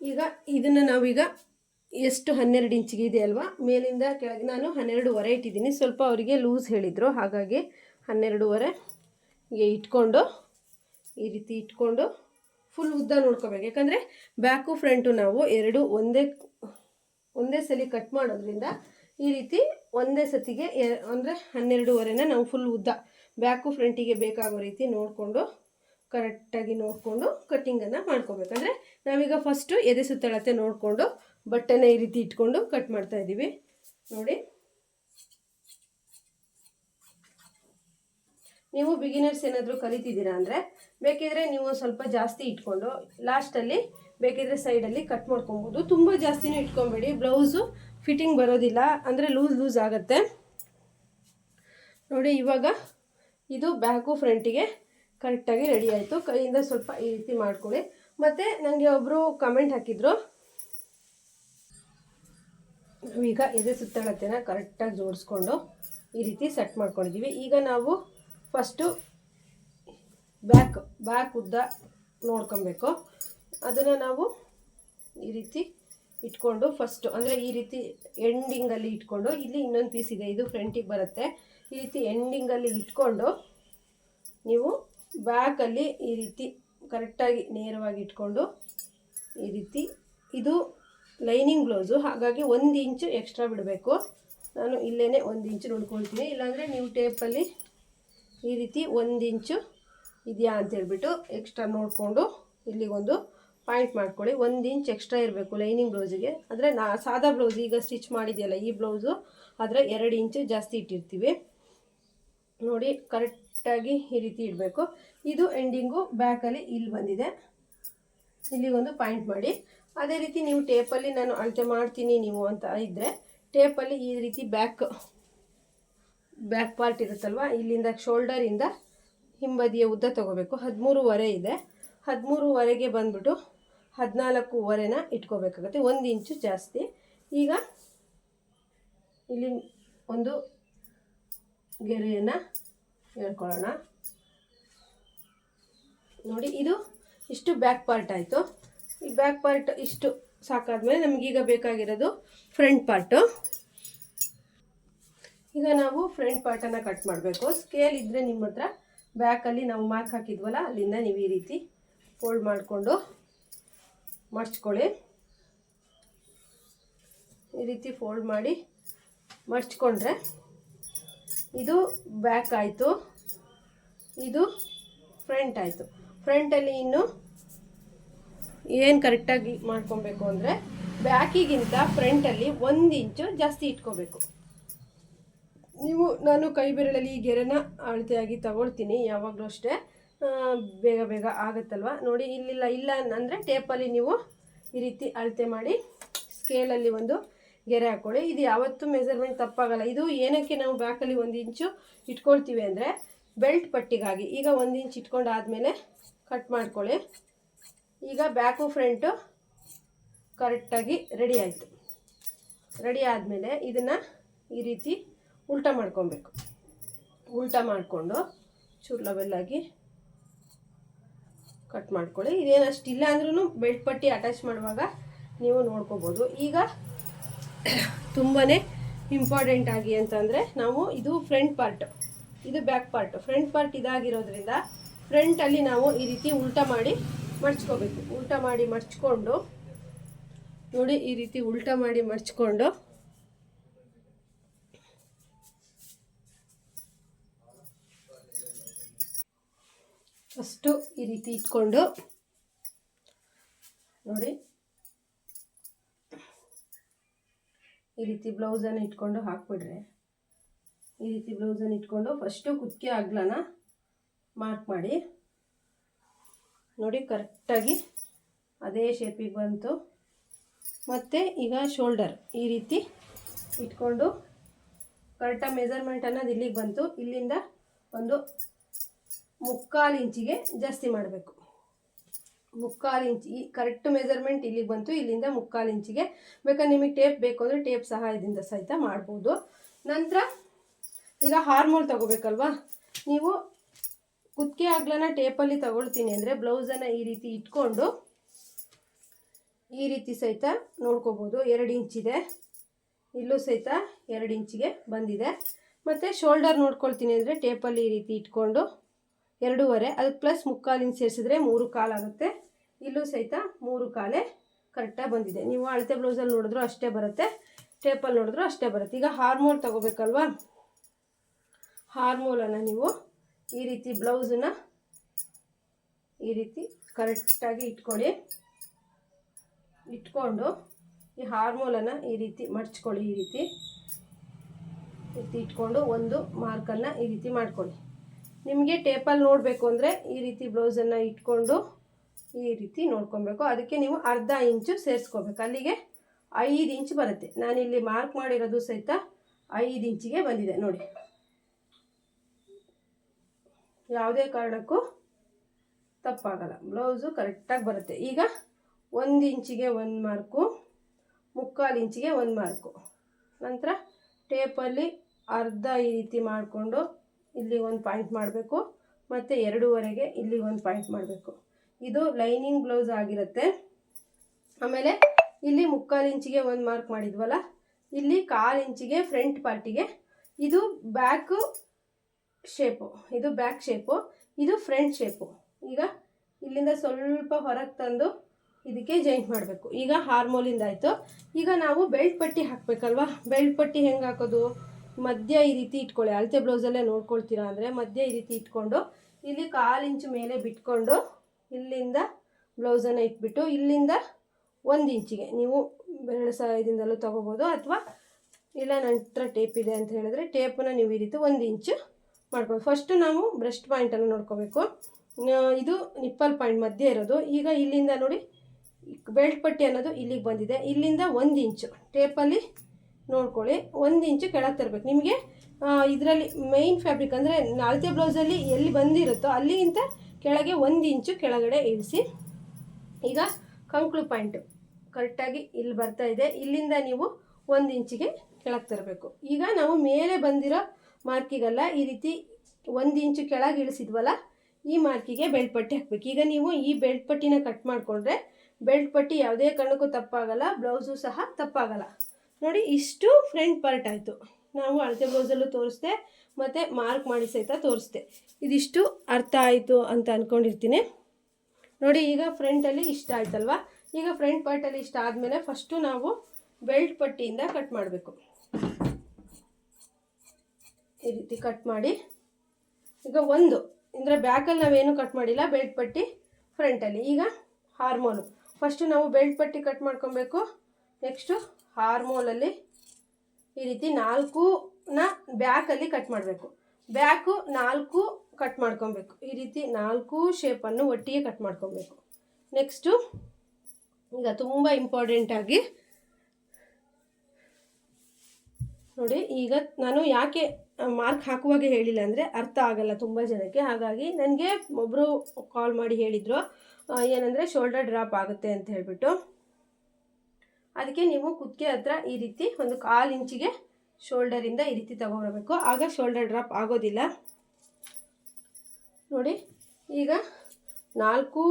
ಈಗ ಇದನ್ನು ನಾವೀಗ ಎಷ್ಟು ಹನ್ನೆರಡು ಇಂಚಿಗೆ ಇದೆ ಅಲ್ವಾ? ಮೇಲಿಂದ ಕೆಳಗೆ ನಾನು ಹನ್ನೆರಡುವರೆ ಇಟ್ಟಿದ್ದೀನಿ. ಸ್ವಲ್ಪ ಅವರಿಗೆ ಲೂಸ್ ಹೇಳಿದರು, ಹಾಗಾಗಿ ಹನ್ನೆರಡುವರೆ ಹೀಗೆ ಇಟ್ಕೊಂಡು, ಈ ರೀತಿ ಇಟ್ಕೊಂಡು ಫುಲ್ ಉದ್ದ ನೋಡ್ಕೋಬೇಕು. ಯಾಕಂದರೆ ಬ್ಯಾಕು ಫ್ರಂಟು ನಾವು ಎರಡು ಒಂದೇ ಒಂದೇ ಸಲ ಕಟ್ ಮಾಡೋದ್ರಿಂದ ಈ ರೀತಿ ಒಂದೇ ಸತಿಗೆ ಅಂದರೆ ಹನ್ನೆರಡೂವರೆನ ನಾವು ಫುಲ್ ಉದ್ದ ಬ್ಯಾಕು ಫ್ರಂಟಿಗೆ ಬೇಕಾಗೋ ರೀತಿ ನೋಡಿಕೊಂಡು ಕರೆಕ್ಟಾಗಿ ನೋಡಿಕೊಂಡು ಕಟ್ಟಿಂಗನ್ನು ಮಾಡ್ಕೋಬೇಕಂದ್ರೆ ನಾವೀಗ ಫಸ್ಟು ಎದೆ ಸುತ್ತಳತೆ ನೋಡಿಕೊಂಡು, ಬಟ್ಟೆನ ಈ ರೀತಿ ಇಟ್ಕೊಂಡು ಕಟ್ ಮಾಡ್ತಾ ಇದ್ದೀವಿ ನೋಡಿ. ನೀವು ಬಿಗಿನರ್ಸ್ ಏನಾದರೂ ಕಲಿತಿದ್ದೀರಾ ಅಂದರೆ ಬೇಕಿದ್ರೆ ನೀವು ಸ್ವಲ್ಪ ಜಾಸ್ತಿ ಇಟ್ಕೊಂಡು ಲಾಸ್ಟಲ್ಲಿ ಬೇಕಿದ್ರೆ ಸೈಡಲ್ಲಿ ಕಟ್ ಮಾಡ್ಕೊಬೋದು. ತುಂಬ ಜಾಸ್ತಿನೂ ಇಟ್ಕೊಬೇಡಿ. ಬ್ಲೌಸು ಫಿಟ್ಟಿಂಗ್ ಬರೋದಿಲ್ಲ ಅಂದರೆ ಲೂಸ್ ಲೂಸ್ ಆಗುತ್ತೆ. ನೋಡಿ ಇವಾಗ ಇದು ಬ್ಯಾಕು ಫ್ರಂಟಿಗೆ ಕರೆಕ್ಟಾಗಿ ರೆಡಿ ಆಯಿತು. ಕೈಯಿಂದ ಸ್ವಲ್ಪ ಈ ರೀತಿ ಮಾಡ್ಕೊಳ್ಳಿ. ಮತ್ತು ನನಗೆ ಒಬ್ಬರು ಕಮೆಂಟ್ ಹಾಕಿದ್ರು. ನಾವೀಗ ಎದೆ ಸುತ್ತಳತೆನ ಕರೆಕ್ಟಾಗಿ ಜೋಡಿಸ್ಕೊಂಡು ಈ ರೀತಿ ಸೆಟ್ ಮಾಡ್ಕೊಂಡಿದ್ದೀವಿ ಈಗ ನಾವು ಫಸ್ಟು ಬ್ಯಾಕ್ ಬ್ಯಾಕ್ ಉದ್ದ ನೋಡ್ಕೊಬೇಕು. ಅದನ್ನು ನಾವು ಈ ರೀತಿ ಇಟ್ಕೊಂಡು ಫಸ್ಟು ಅಂದರೆ ಈ ರೀತಿ ಎಂಡಿಂಗಲ್ಲಿ ಇಟ್ಕೊಂಡು, ಇಲ್ಲಿ ಇನ್ನೊಂದು ಪೀಸ್ ಇದೆ, ಇದು ಫ್ರಂಟಿಗೆ ಬರುತ್ತೆ. ಈ ರೀತಿ ಎಂಡಿಂಗಲ್ಲಿ ಇಟ್ಕೊಂಡು ನೀವು ಬ್ಯಾಕಲ್ಲಿ ಈ ರೀತಿ ಕರೆಕ್ಟಾಗಿ ನೇರವಾಗಿ ಇಟ್ಕೊಂಡು ಈ ರೀತಿ ಇದು ಲೈನಿಂಗ್ ಬ್ಲೌಸು ಹಾಗಾಗಿ ಒಂದು ಇಂಚು ಎಕ್ಸ್ಟ್ರಾ ಬಿಡಬೇಕು. ನಾನು ಇಲ್ಲೇ ಒಂದು ಇಂಚು ನೋಡ್ಕೊಳ್ತೀನಿ. ಇಲ್ಲಾಂದರೆ ನೀವು ಟೇಪಲ್ಲಿ ಈ ರೀತಿ ಒಂದು ಇಂಚು ಇದೆಯಾ ಅಂತ ಹೇಳ್ಬಿಟ್ಟು ಎಕ್ಸ್ಟ್ರಾ ನೋಡಿಕೊಂಡು ಇಲ್ಲಿಗೊಂದು ಪಾಯಿಂಟ್ ಮಾಡ್ಕೊಳ್ಳಿ. ಒಂದು ಇಂಚ್ ಎಕ್ಸ್ಟ್ರಾ ಇರಬೇಕು ಲೈನಿಂಗ್ ಬ್ಲೌಸಿಗೆ ಅಂದರೆ ನಾ ಸಾದಾ ಬ್ಲೌಸ್ ಈಗ ಸ್ಟಿಚ್ ಮಾಡಿದೆಯಲ್ಲ, ಈ ಬ್ಲೌಸು ಆದರೆ ಎರಡು ಇಂಚು ಜಾಸ್ತಿ ಇಟ್ಟಿರ್ತೀವಿ. ನೋಡಿ ಕರೆಕ್ಟಾಗಿ ಈ ರೀತಿ ಇಡಬೇಕು. ಇದು ಎಂಡಿಂಗು ಬ್ಯಾಕಲ್ಲಿ ಇಲ್ಲಿ ಬಂದಿದೆ. ಇಲ್ಲಿಗೊಂದು ಪಾಯಿಂಟ್ ಮಾಡಿ. ಅದೇ ರೀತಿ ನೀವು ಟೇಪಲ್ಲಿ ನಾನು ಅಳತೆ ಮಾಡ್ತೀನಿ ನೀವು ಅಂತ ಇದ್ದರೆ ಟೇಪಲ್ಲಿ ಈ ರೀತಿ ಬ್ಯಾಕ್ ಬ್ಯಾಕ್ ಪಾರ್ಟ್ ಇರುತ್ತಲ್ವ? ಇಲ್ಲಿಂದ ಶೋಲ್ಡರಿಂದ ಹಿಂಬದಿಯ ಉದ್ದ ತಗೋಬೇಕು. ಹದಿಮೂರುವರೆ ಇದೆ. ಹದಿಮೂರುವರೆಗೆ ಬಂದ್ಬಿಟ್ಟು ಹದಿನಾಲ್ಕೂವರೆನ ಇಟ್ಕೋಬೇಕಾಗುತ್ತೆ. ಒಂದು ಇಂಚು ಜಾಸ್ತಿ. ಈಗ ಇಲ್ಲಿ ಒಂದು ಗೆರೆಯನ್ನು ಹೇಳ್ಕೊಳ್ಳೋಣ ನೋಡಿ, ಇದು ಇಷ್ಟು ಬ್ಯಾಕ್ ಪಾರ್ಟ್ ಆಯಿತು. ಈ ಬ್ಯಾಕ್ ಪಾರ್ಟ್ ಇಷ್ಟು ಸಾಕಾದ್ಮೇಲೆ ನಮಗೀಗ ಬೇಕಾಗಿರೋದು ಫ್ರಂಟ್ ಪಾರ್ಟು ಈಗ ನಾವು ಫ್ರಂಟ್ ಪಾರ್ಟನ್ನು ಕಟ್ ಮಾಡಬೇಕು. ಸ್ಕೇಲ್ ಇದ್ದರೆ ನಿಮ್ಮ ಹತ್ರ ಬ್ಯಾಕಲ್ಲಿ ನಾವು ಮಾರ್ಕ್ ಹಾಕಿದ್ವಲ್ಲ, ಅಲ್ಲಿಂದ ನೀವು ಈ ರೀತಿ ಫೋಲ್ಡ್ ಮಾಡಿಕೊಂಡು ಮಡ್ಚ್ಕೊಳ್ಳಿ ಈ ರೀತಿ ಫೋಲ್ಡ್ ಮಾಡಿ ಮಡ್ಚ್ಕೊಂಡ್ರೆ ಇದು ಬ್ಯಾಕ್ ಆಯಿತು. ಇದು ಫ್ರಂಟ್ ಆಯಿತು. ಫ್ರಂಟಲ್ಲಿ ಇನ್ನು ಏನು ಕರೆಕ್ಟಾಗಿ ಮಾಡ್ಕೊಬೇಕು ಅಂದರೆ ಬ್ಯಾಕಿಗಿಂತ ಫ್ರಂಟಲ್ಲಿ ಒಂದು ಇಂಚು ಜಾಸ್ತಿ ಇಟ್ಕೋಬೇಕು. ನೀವು, ನಾನು ಕೈ ಬೆರಳಲ್ಲಿ ಈ ಗೆರೆನ ಅಳತೆಯಾಗಿ ತಗೊಳ್ತೀನಿ, ಯಾವಾಗಲೂ ಅಷ್ಟೇ. ಬೇಗ ಬೇಗ ಆಗುತ್ತಲ್ವ? ನೋಡಿ, ಇಲ್ಲಿಲ್ಲ, ಇಲ್ಲ ಅಂದರೆ ಟೇಪಲ್ಲಿ ನೀವು ಈ ರೀತಿ ಅಳತೆ ಮಾಡಿ ಸ್ಕೇಲಲ್ಲಿ ಒಂದು ಗೆರೆ ಹಾಕ್ಕೊಳ್ಳಿ ಇದು ಯಾವತ್ತೂ ಮೆಸರ್ಮೆಂಟ್ ತಪ್ಪಾಗಲ್ಲ. ಇದು ಏನಕ್ಕೆ ನಾವು ಬ್ಯಾಕಲ್ಲಿ ಒಂದು ಇಂಚು ಇಟ್ಕೊಳ್ತೀವಿ ಅಂದರೆ ಬೆಲ್ಟ್ ಪಟ್ಟಿಗಾಗಿ. ಈಗ ಒಂದು ಇಂಚ್ ಇಟ್ಕೊಂಡಾದಮೇಲೆ ಕಟ್ ಮಾಡ್ಕೊಳ್ಳಿ. ಈಗ ಬ್ಯಾಕು ಫ್ರಂಟು ಕರೆಕ್ಟಾಗಿ ರೆಡಿ ಆಯಿತು. ರೆಡಿ ಆದಮೇಲೆ ಇದನ್ನು ಈ ರೀತಿ ಉಲ್ಟಾ ಮಾಡ್ಕೊಬೇಕು. ಉಲ್ಟ ಮಾಡಿಕೊಂಡು ಚೂರು ಲೆವೆಲ್ಲಾಗಿ ಕಟ್ ಮಾಡ್ಕೊಳ್ಳಿ. ಇದೇನು ಅಷ್ಟಿಲ್ಲ ಅಂದ್ರೂ ಬೆಲ್ಟ್ ಪಟ್ಟಿ ಅಟ್ಯಾಚ್ ಮಾಡುವಾಗ ನೀವು ನೋಡ್ಕೋಬೋದು. ಈಗ ತುಂಬಾ ಇಂಪಾರ್ಟೆಂಟ್ ಆಗಿ ಅಂತಂದರೆ ನಾವು ಇದು ಫ್ರಂಟ್ ಪಾರ್ಟ್ ಇದು ಬ್ಯಾಕ್ ಪಾರ್ಟ್ ಫ್ರಂಟ್ ಪಾರ್ಟ್ ಇದಾಗಿರೋದ್ರಿಂದ ಫ್ರಂಟಲ್ಲಿ ನಾವು ಈ ರೀತಿ ಉಲ್ಟ ಮಾಡಿ ಮಡ್ಚ್ಕೋಬೇಕು ಉಲ್ಟಾ ಮಾಡಿ ಮಡ್ಚ್ಕೊಂಡು ನೋಡಿ ಈ ರೀತಿ ಉಲ್ಟಾ ಮಾಡಿ ಮಡ್ಚ್ಕೊಂಡು ಫಸ್ಟು ಈ ರೀತಿ ಇಟ್ಕೊಂಡು ನೋಡಿ. ಈ ರೀತಿ ಬ್ಲೌಸನ್ನು ಇಟ್ಕೊಂಡು ಹಾಕ್ಬಿಡ್ರೆ. ಈ ರೀತಿ ಬ್ಲೌಸನ್ನು ಇಟ್ಕೊಂಡು ಫಸ್ಟು ಕುತ್ತಿಗೆ ಅಗ್ಲನ ಮಾರ್ಕ್ ಮಾಡಿ. ನೋಡಿ ಕರೆಕ್ಟಾಗಿ ಅದೇ ಶೇಪಿಗೆ ಬಂತು. ಮತ್ತು ಈಗ ಶೋಲ್ಡರ್ ಈ ರೀತಿ ಇಟ್ಕೊಂಡು ಕರೆಕ್ಟಾಗಿ ಮೆಜರ್ಮೆಂಟ್ ಅನ್ನೋದು ಇಲ್ಲಿಗೆ ಬಂತು. ಇಲ್ಲಿಂದ ಒಂದು ಮುಕ್ಕಾಲು ಇಂಚಿಗೆ ಜಾಸ್ತಿ ಮಾಡಬೇಕು. ಮುಕ್ಕಾಲು ಇಂಚ್, ಈ ಕರೆಕ್ಟ್ ಮೆಜರ್ಮೆಂಟ್ ಇಲ್ಲಿಗೆ ಬಂತು. ಇಲ್ಲಿಂದ ಮುಕ್ಕಾಲು ಇಂಚಿಗೆ ಬೇಕಾದ್ರೆ ನಿಮಗೆ ಟೇಪ್ ಬೇಕು ಅಂದರೆ ಟೇಪ್ ಸಹಾಯದಿಂದ ಸಹಿತ ಮಾಡ್ಬೋದು. ನಂತರ ಈಗ ಹಾರ್ಮೋಲ್ ತಗೋಬೇಕಲ್ವಾ? ನೀವು ಕುತ್ತಿಗೆ ಆಗ್ಲನ ಟೇಪಲ್ಲಿ ತಗೊಳ್ತೀನಿ ಅಂದರೆ ಬ್ಲೌಸನ್ನು ಈ ರೀತಿ ಇಟ್ಕೊಂಡು ಈ ರೀತಿ ಸಹಿತ ನೋಡ್ಕೋಬೋದು. ಎರಡು ಇಂಚಿದೆ ಇಲ್ಲೂ ಸಹಿತ ಎರಡು ಇಂಚಿಗೆ ಬಂದಿದೆ. ಮತ್ತು ಶೋಲ್ಡರ್ ನೋಡ್ಕೊಳ್ತೀನಿ ಅಂದರೆ ಟೇಪಲ್ಲಿ ಈ ರೀತಿ ಇಟ್ಕೊಂಡು ಎರಡೂವರೆ ಅದಕ್ಕೆ ಪ್ಲಸ್ ಮುಕ್ಕಾಲಿನ ಸೇರಿಸಿದ್ರೆ ಮೂರು ಕಾಲಾಗುತ್ತೆ ಇಲ್ಲೂ ಸಹಿತ ಮೂರು ಕಾಲೇ ಕರೆಕ್ಟಾಗಿ ಬಂದಿದೆ. ನೀವು ಅಳತೆ ಬ್ಲೌಸಲ್ಲಿ ನೋಡಿದ್ರು ಅಷ್ಟೇ ಬರುತ್ತೆ. ಟೇಪಲ್ಲಿ ನೋಡಿದ್ರು ಅಷ್ಟೇ ಬರುತ್ತೆ. ಈಗ ಹಾರ್ಮೋಲ್ ತಗೋಬೇಕಲ್ವಾ? ಹಾರ್ಮೋಲನ್ನು ನೀವು ಈ ರೀತಿ ಬ್ಲೌಸನ್ನ ಈ ರೀತಿ ಕರೆಕ್ಟಾಗಿ ಇಟ್ಕೊಳ್ಳಿ. ಇಟ್ಕೊಂಡು ಈ ಹಾರ್ಮೋಲನ್ನು ಈ ರೀತಿ ಮಡ್ಚ್ಕೊಳ್ಳಿ ಈ ರೀತಿ. ಇಟ್ಕೊಂಡು ಒಂದು ಮಾರ್ಕನ್ನು ಈ ರೀತಿ ಮಾಡ್ಕೊಳ್ಳಿ. ನಿಮಗೆ ಟೇಪಲ್ಲಿ ನೋಡಬೇಕು ಅಂದರೆ ಈ ರೀತಿ ಬ್ಲೌಸನ್ನು ಇಟ್ಕೊಂಡು ಈ ರೀತಿ ನೋಡ್ಕೊಬೇಕು. ಅದಕ್ಕೆ ನೀವು ಅರ್ಧ ಇಂಚು ಸೇರಿಸ್ಕೋಬೇಕು. ಅಲ್ಲಿಗೆ ಐದು ಇಂಚ್ ಬರುತ್ತೆ. ನಾನಿಲ್ಲಿ ಮಾರ್ಕ್ ಮಾಡಿರೋದು ಸಹಿತ ಐದು ಇಂಚಿಗೆ ಬಂದಿದೆ. ನೋಡಿ. ಯಾವುದೇ ಕಾರಣಕ್ಕೂ ತಪ್ಪಾಗಲ್ಲ. ಬ್ಲೌಸು ಕರೆಕ್ಟಾಗಿ ಬರುತ್ತೆ. ಈಗ ಒಂದು ಇಂಚಿಗೆ ಒಂದು ಮಾರ್ಕು ಮುಕ್ಕಾಲು ಇಂಚಿಗೆ ಒಂದು ಮಾರ್ಕು ನಂತರ ಟೇಪಲ್ಲಿ ಅರ್ಧ ಈ ರೀತಿ ಮಾಡಿಕೊಂಡು ಇಲ್ಲಿ ಒಂದು ಪಾಯಿಂಟ್ ಮಾಡಬೇಕು. ಮತ್ತು ಎರಡೂವರೆಗೆ ಇಲ್ಲಿ ಒಂದು ಪಾಯಿಂಟ್ ಮಾಡಬೇಕು. ಇದು ಲೈನಿಂಗ್ ಬ್ಲೌಸ್ ಆಗಿರುತ್ತೆ. ಆಮೇಲೆ ಇಲ್ಲಿ ಮುಕ್ಕಾಲು ಇಂಚಿಗೆ ಒಂದು ಮಾರ್ಕ್ ಮಾಡಿದ್ವಲ್ಲ? ಇಲ್ಲಿ ಕಾಲು ಇಂಚಿಗೆ, ಫ್ರಂಟ್ ಪಾರ್ಟಿಗೆ. ಇದು ಬ್ಯಾಕು ಶೇಪು. ಇದು ಬ್ಯಾಕ್ ಶೇಪು. ಇದು ಫ್ರಂಟ್ ಶೇಪು. ಈಗ ಇಲ್ಲಿಂದ ಸ್ವಲ್ಪ ಹೊರಗೆ ತಂದು ಇದಕ್ಕೆ ಜಾಯಿಂಟ್ ಮಾಡಬೇಕು. ಈಗ ಹಾರ್ಮೋಲಿಂದ ಆಯಿತು. ಈಗ ನಾವು ಬೆಲ್ಟ್ ಪಟ್ಟಿ ಹಾಕಬೇಕಲ್ವಾ? ಬೆಲ್ಟ್ ಪಟ್ಟಿ ಹೆಂಗೆ ಹಾಕೋದು? ಮಧ್ಯ ಈ ರೀತಿ ಇಟ್ಕೊಳ್ಳಿ. ಅಳತೆ ಬ್ಲೌಸಲ್ಲೇ ನೋಡ್ಕೊಳ್ತೀರಾ ಅಂದರೆ ಮಧ್ಯ ಈ ರೀತಿ ಇಟ್ಕೊಂಡು, ಇಲ್ಲಿ ಕಾಲು ಇಂಚು ಮೇಲೆ ಬಿಟ್ಕೊಂಡು ಇಲ್ಲಿಂದ ಬ್ಲೌಸನ್ನು ಇಟ್ಬಿಟ್ಟು ಇಲ್ಲಿಂದ ಒಂದು ಇಂಚಿಗೆ ನೀವು ಬೆರಳು ಸಹಾಯದಿಂದಲೂ ತೊಗೋಬೋದು. ಅಥವಾ ಇಲ್ಲ ನನ್ನ ಹತ್ರ ಟೇಪ್ ಇದೆ ಅಂತ ಹೇಳಿದ್ರೆ ಟೇಪನ್ನು ನೀವು ಈ ರೀತಿ ಒಂದು ಇಂಚು ಮಾಡ್ಬೋದು ಫಸ್ಟು ನಾವು ಬ್ರೆಸ್ಟ್ ಪಾಯಿಂಟನ್ನು ನೋಡ್ಕೋಬೇಕು. ಇದು ನಿಪ್ಪಲ್ ಪಾಯಿಂಟ್ ಮಧ್ಯೆ ಇರೋದು. ಈಗ ಇಲ್ಲಿಂದ ನೋಡಿ, ಬೆಲ್ಟ್ ಪಟ್ಟಿ ಅನ್ನೋದು ಇಲ್ಲಿಗೆ ಬಂದಿದೆ. ಇಲ್ಲಿಂದ ಒಂದು ಇಂಚು ಟೇಪಲ್ಲಿ ನೋಡ್ಕೊಳ್ಳಿ. ಒಂದು ಇಂಚು ಕೆಳಗೆ ತರಬೇಕು. ನಿಮಗೆ ಇದರಲ್ಲಿ ಮೈನ್ ಫ್ಯಾಬ್ರಿಕ್ ಅಂದರೆ ಅಳತೆ ಬ್ಲೌಸಲ್ಲಿ ಎಲ್ಲಿ ಬಂದಿರುತ್ತೋ ಅಲ್ಲಿಗಿಂತ ಕೆಳಗೆ ಒಂದು ಇಂಚು ಕೆಳಗಡೆ ಇಳಿಸಿ. ಈಗ ಕಂಕ್ಳು ಪಾಯಿಂಟು ಕರೆಕ್ಟಾಗಿ ಇಲ್ಲಿ ಬರ್ತಾ ಇದೆ. ಇಲ್ಲಿಂದ ನೀವು ಒಂದು ಇಂಚಿಗೆ ಕೆಳಗೆ ತರಬೇಕು. ಈಗ ನಾವು ಮೇಲೆ ಬಂದಿರೋ ಮಾರ್ಕಿಗೆಲ್ಲ, ಈ ರೀತಿ ಒಂದು ಇಂಚು ಕೆಳಗೆ ಇಳಿಸಿದ್ವಲ್ಲ, ಈ ಮಾರ್ಕಿಗೆ ಬೆಲ್ಟ್ ಪಟ್ಟಿ ಹಾಕ್ಬೇಕು. ಈಗ ನೀವು ಈ ಬೆಲ್ಟ್ ಪಟ್ಟಿನ ಕಟ್ ಮಾಡಿಕೊಂಡ್ರೆ ಬೆಲ್ಟ್ ಪಟ್ಟಿ ಯಾವುದೇ ಕಾರಣಕ್ಕೂ ತಪ್ಪಾಗಲ್ಲ ಬ್ಲೌಸು ಸಹ ತಪ್ಪಾಗಲ್ಲ. ನೋಡಿ, ಇಷ್ಟು ಫ್ರಂಟ್ ಪಾರ್ಟ್ ಆಯಿತು. ನಾವು ಅಳತೆ ಬ್ಲೌಸಲ್ಲೂ ತೋರಿಸ್ದೆ, ಮತ್ತು ಮಾರ್ಕ್ ಮಾಡಿ ಸಹಿತ ತೋರಿಸ್ದೆ. ಇದಿಷ್ಟು ಅರ್ಥ ಆಯಿತು ಅಂತ ಅಂದ್ಕೊಂಡಿರ್ತೀನಿ ನೋಡಿ, ಈಗ ಫ್ರಂಟಲ್ಲಿ ಇಷ್ಟ ಆಯ್ತಲ್ವಾ? ಈಗ ಫ್ರಂಟ್ ಪಾರ್ಟಲ್ಲಿ ಇಷ್ಟ ಆದಮೇಲೆ ಫಸ್ಟು ನಾವು ಬೆಲ್ಟ್ ಪಟ್ಟಿಯಿಂದ ಕಟ್ ಮಾಡಬೇಕು. ಈ ರೀತಿ ಕಟ್ ಮಾಡಿ. ಈಗ ಒಂದು, ಅಂದರೆ ಬ್ಯಾಕಲ್ಲಿ ನಾವೇನು ಕಟ್ ಮಾಡಿಲ್ಲ ಬೆಲ್ಟ್ ಪಟ್ಟಿ ಫ್ರಂಟಲ್ಲಿ ಈಗ ಹಾರ್ಮೋನು ಫಸ್ಟು ನಾವು ಬೆಲ್ಟ್ ಪಟ್ಟಿ ಕಟ್ ಮಾಡ್ಕೊಬೇಕು. ನೆಕ್ಸ್ಟು ಹಾರ್ಮೋಲಲ್ಲಿ ಈ ರೀತಿ ನಾಲ್ಕೂನ ಬ್ಯಾಕಲ್ಲಿ ಕಟ್ ಮಾಡಬೇಕು. ಬ್ಯಾಕು ನಾಲ್ಕು ಕಟ್ ಮಾಡ್ಕೊಬೇಕು. ಈ ರೀತಿ ನಾಲ್ಕು ಶೇಪನ್ನು ಒಟ್ಟಿಗೆ ಕಟ್ ಮಾಡ್ಕೊಬೇಕು. ನೆಕ್ಸ್ಟು ಈಗ ತುಂಬ ಇಂಪಾರ್ಟೆಂಟಾಗಿ ನೋಡಿ, ಈಗ ನಾನು ಯಾಕೆ ಮಾರ್ಕ್ ಹಾಕುವಾಗ ಹೇಳಿಲ್ಲ ಅಂದರೆ ಅರ್ಥ ಆಗಲ್ಲ ತುಂಬ ಜನಕ್ಕೆ. ಹಾಗಾಗಿ ನನಗೆ ಒಬ್ಬರು ಕಾಲ್ ಮಾಡಿ ಹೇಳಿದರು ಏನಂದರೆ ಶೋಲ್ಡರ್ ಡ್ರಾಪ್ ಆಗುತ್ತೆ ಅಂತ ಹೇಳಿಬಿಟ್ಟು. ಅದಕ್ಕೆ ನೀವು ಕುತ್ತಿಗೆ ಹತ್ರ ಈ ರೀತಿ ಒಂದು ಕಾಲು ಇಂಚಿಗೆ ಶೋಲ್ಡರಿಂದ ಈ ರೀತಿ ತಗೊಬರಬೇಕು. ಆಗ ಶೋಲ್ಡರ್ ಡ್ರಾಪ್ ಆಗೋದಿಲ್ಲ. ನೋಡಿ, ಈಗ ನಾಲ್ಕು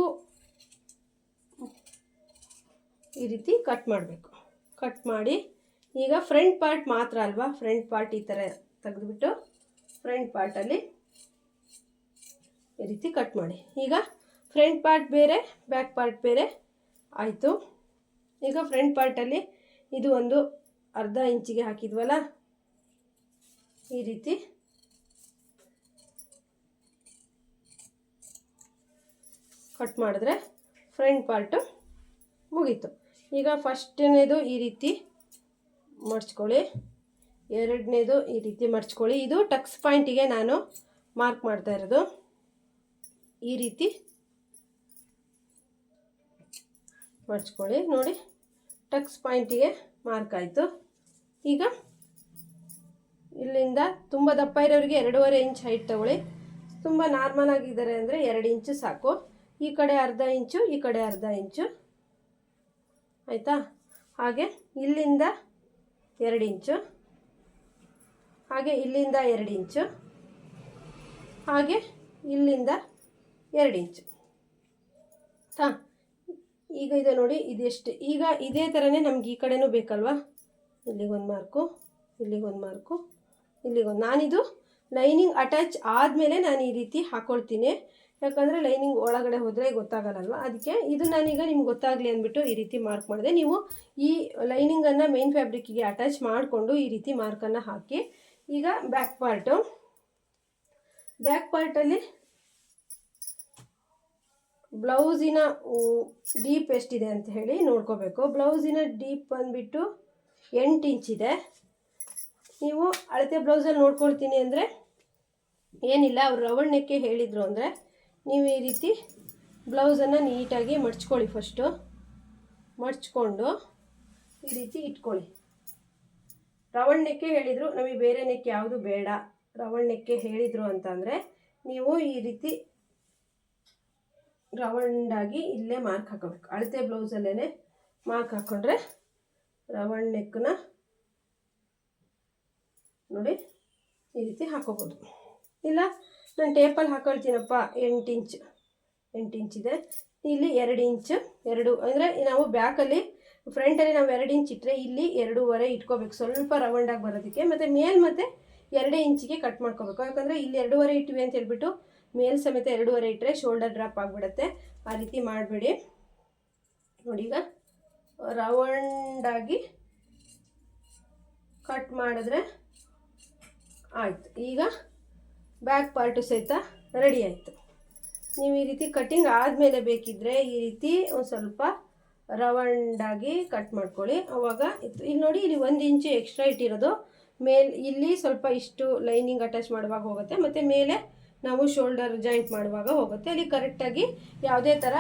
ಈ ರೀತಿ ಕಟ್ ಮಾಡಬೇಕು. ಕಟ್ ಮಾಡಿ, ಈಗ ಫ್ರಂಟ್ ಪಾರ್ಟ್ ಮಾತ್ರ ಅಲ್ವಾ? ಫ್ರಂಟ್ ಪಾರ್ಟ್ ಈ ಥರ ತೆಗೆದುಬಿಟ್ಟು ಫ್ರಂಟ್ ಪಾರ್ಟಲ್ಲಿ ಈ ರೀತಿ ಕಟ್ ಮಾಡಿ. ಈಗ ಫ್ರಂಟ್ ಪಾರ್ಟ್ ಬೇರೆ ಬ್ಯಾಕ್ ಪಾರ್ಟ್ ಬೇರೆ ಆಯಿತು. ಈಗ ಫ್ರಂಟ್ ಪಾರ್ಟಲ್ಲಿ ಇದು ಒಂದು ಅರ್ಧ ಇಂಚಿಗೆ ಹಾಕಿದ್ವಲ್ಲ? ಈ ರೀತಿ. ಕಟ್ ಮಾಡಿದ್ರೆ ಫ್ರಂಟ್ ಪಾರ್ಟು ಮುಗೀತು. ಈಗ ಫಸ್ಟನೇದು ಈ ರೀತಿ ಮಡ್ಚ್ಕೊಳ್ಳಿ ಎರಡನೇದು ಈ ರೀತಿ ಮಡ್ಚ್ಕೊಳ್ಳಿ ಇದು ಟಕ್ಸ್ ಪಾಯಿಂಟಿಗೆ ನಾನು ಮಾರ್ಕ್ ಮಾಡ್ತಾ ಇರೋದು. ಈ ರೀತಿ. ಮಡ್ಚ್ಕೊಳ್ಳಿ ನೋಡಿ. ಟಕ್ಸ್ ಪಾಯಿಂಟಿಗೆ ಮಾರ್ಕ್ ಆಯಿತು. ಈಗ ಇಲ್ಲಿಂದ ತುಂಬ ದಪ್ಪ ಇರೋರಿಗೆ ಎರಡೂವರೆ ಇಂಚ್ ಹೈಟ್ ತಗೊಳ್ಳಿ. ತುಂಬ ನಾರ್ಮಲ್ ಆಗಿದ್ದಾರೆ ಅಂದರೆ ಎರಡು ಇಂಚು ಸಾಕು. ಈ ಕಡೆ ಅರ್ಧ ಇಂಚು, ಈ ಕಡೆ ಅರ್ಧ ಇಂಚು. ಆಯಿತಾ? ಹಾಗೆ ಇಲ್ಲಿಂದ ಎರಡು ಇಂಚು. ಹಾಗೆ ಇಲ್ಲಿಂದ ಎರಡು ಇಂಚು. ಹಾಗೆ ಇಲ್ಲಿಂದ ಎರಡು ಇಂಚು. ಹಾ ಈಗ ಇದೆ ನೋಡಿ, ಇದೆಷ್ಟು. ಈಗ ಇದೇ ಥರನೇ ನಮ್ಗೆ ಈ ಕಡೆನೂ ಬೇಕಲ್ವಾ? ಇಲ್ಲಿಗೊಂದು ಮಾರ್ಕು ಇಲ್ಲಿಗೊಂದು ಮಾರ್ಕು ಇಲ್ಲಿಗೊಂದು ನಾನಿದು ಲೈನಿಂಗ್ ಅಟ್ಯಾಚ್ ಆದಮೇಲೆ ನಾನು ಈ ರೀತಿ ಹಾಕ್ಕೊಳ್ತೀನಿ ಯಾಕಂದರೆ ಲೈನಿಂಗ್ ಒಳಗಡೆ ಹೋದರೆ ಗೊತ್ತಾಗಲ್ಲಲ್ವ? ಅದಕ್ಕೆ ಇದು ನಾನೀಗ ನಿಮ್ಗೆ ಗೊತ್ತಾಗಲಿ ಅಂದ್ಬಿಟ್ಟು ಈ ರೀತಿ ಮಾರ್ಕ್ ಮಾಡಿದೆ. ನೀವು ಈ ಲೈನಿಂಗನ್ನು ಮೇನ್ ಫ್ಯಾಬ್ರಿಕ್ಕಿಗೆ ಅಟ್ಯಾಚ್ ಮಾಡಿಕೊಂಡು ಈ ರೀತಿ ಮಾರ್ಕನ್ನು ಹಾಕಿ. ಈಗ ಬ್ಯಾಕ್ ಪಾರ್ಟು. ಬ್ಯಾಕ್ ಪಾರ್ಟಲ್ಲಿ ಬ್ಲೌಸಿನ ಡೀಪ್ ಎಷ್ಟಿದೆ ಅಂತ ಹೇಳಿ ನೋಡ್ಕೋಬೇಕು. ಬ್ಲೌಸಿನ ಡೀಪ್ ಬಂದುಬಿಟ್ಟು ಎಂಟು ಇಂಚಿದೆ ನೀವು ಅಳತೆ ಬ್ಲೌಸಲ್ಲಿ ನೋಡ್ಕೊಳ್ತೀನಿ ಅಂದರೆ ಏನಿಲ್ಲ, ಅವ್ರು ರವಣ್ ಹೇಳಿದರು ಅಂದರೆ ನೀವು ಈ ರೀತಿ ಬ್ಲೌಸನ್ನು ನೀಟಾಗಿ ಮಡ್ಚ್ಕೊಳ್ಳಿ ಫಸ್ಟು ಮಡ್ಚ್ಕೊಂಡು ಈ ರೀತಿ ಇಟ್ಕೊಳ್ಳಿ. ರವಣ್ ಹೇಳಿದರು, ನಮಗೆ ಬೇರೆ ನೆಕ್ಕೆ ಯಾವುದು ಬೇಡ. ರವಣ್ ಹೇಳಿದರು ಅಂತಂದರೆ ನೀವು ಈ ರೀತಿ ರೌಂಡಾಗಿ ಇಲ್ಲೇ ಮಾರ್ಕ್ ಹಾಕೋಬೇಕು. ಅಳತೆ ಬ್ಲೌಸಲ್ಲೇ ಮಾರ್ಕ್ ಹಾಕ್ಕೊಂಡ್ರೆ ರೌಂಡ್ ನೆಕ್ಕನ್ನ ನೋಡಿ ಈ ರೀತಿ ಹಾಕೋಬೋದು. ಇಲ್ಲ, ನಾನು ಟೇಪಲ್ಲಿ ಹಾಕೊಳ್ತೀನಪ್ಪ, ಎಂಟು ಇಂಚ್, ಎಂಟು ಇದೆ. ಇಲ್ಲಿ ಎರಡು ಇಂಚ್, ಎರಡು, ಅಂದರೆ ನಾವು ಬ್ಯಾಕಲ್ಲಿ, ಫ್ರಂಟಲ್ಲಿ ನಾವು ಎರಡು ಇಂಚ್ ಇಟ್ಟರೆ ಇಲ್ಲಿ ಎರಡೂವರೆ ಇಟ್ಕೋಬೇಕು. ಸ್ವಲ್ಪ ರೌಂಡಾಗಿ ಬರೋದಕ್ಕೆ. ಮತ್ತು ಮೇಲ್ ಮತ್ತು ಎರಡೇ ಇಂಚಿಗೆ ಕಟ್ ಮಾಡ್ಕೋಬೇಕು. ಯಾಕಂದರೆ ಇಲ್ಲಿ ಎರಡೂವರೆ ಇಟ್ಟಿವಿ ಅಂತ ಹೇಳ್ಬಿಟ್ಟು ಮೇಲ್ ಸಮೇತ ಎರಡೂವರೆ ಇಟ್ಟರೆ ಶೋಲ್ಡರ್ ಡ್ರಾಪ್ ಆಗಿಬಿಡುತ್ತೆ. ಆ ರೀತಿ ಮಾಡಬೇಡಿ. ನೋಡಿ ಈಗ ರೌಂಡಾಗಿ ಕಟ್ ಮಾಡಿದ್ರೆ ಆಯಿತು. ಈಗ ಬ್ಯಾಕ್ ಪಾರ್ಟು ಸಹಿತ ರೆಡಿ ಆಯಿತು. ನೀವು ಈ ರೀತಿ ಕಟ್ಟಿಂಗ್ ಆದಮೇಲೆ ಬೇಕಿದ್ದರೆ ಈ ರೀತಿ ಒಂದು ಸ್ವಲ್ಪ ರೌಂಡಾಗಿ ಕಟ್ ಮಾಡ್ಕೊಳ್ಳಿ. ಅವಾಗ ಇತ್ತು. ಇಲ್ಲಿ ನೋಡಿ, ಇಲ್ಲಿ ಒಂದು ಇಂಚು ಎಕ್ಸ್ಟ್ರಾ ಇಟ್ಟಿರೋದು. ಮೇಲೆ, ಇಲ್ಲಿ ಸ್ವಲ್ಪ ಇಷ್ಟು ಲೈನಿಂಗ್ ಅಟ್ಯಾಚ್ ಮಾಡುವಾಗ ಹೋಗುತ್ತೆ. ಮತ್ತು ಮೇಲೆ ನಾವು ಶೋಲ್ಡರ್ ಜಾಯಿಂಟ್ ಮಾಡುವಾಗ ಹೋಗುತ್ತೆ. ಅಲ್ಲಿ ಕರೆಕ್ಟಾಗಿ ಯಾವುದೇ ಥರ